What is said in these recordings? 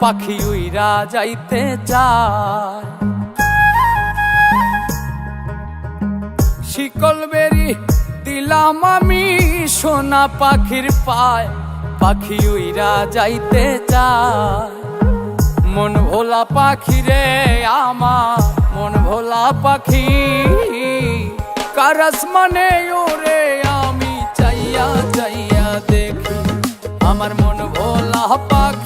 পাখি উইরা যাইতে চায়। শিকল বেরি দিলাম আমি সোনা পাখির পায়, পাখি উইরা যাইতে চায়। মন ভোলা পাখি রে আমার, মন ভোলা পাখি। কারস মানে ওরে আমি চাইয়া চাইয়া দেখি, আমার মন ভোলা পাখি।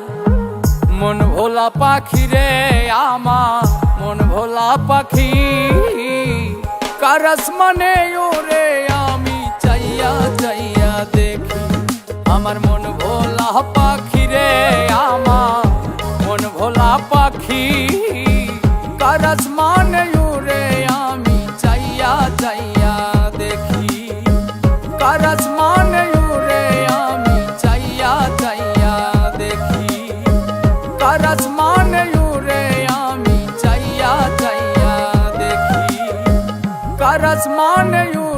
মন ভোলা পাখি রে আমার, মন ভোলা পাখি। কারস মানে ওরে আমি চাইয়া চাইয়া দেখি। আমার মন ভোলা পাখি রে আমার, মন ভোলা পাখি। কারস মানে આ રસમાન યુ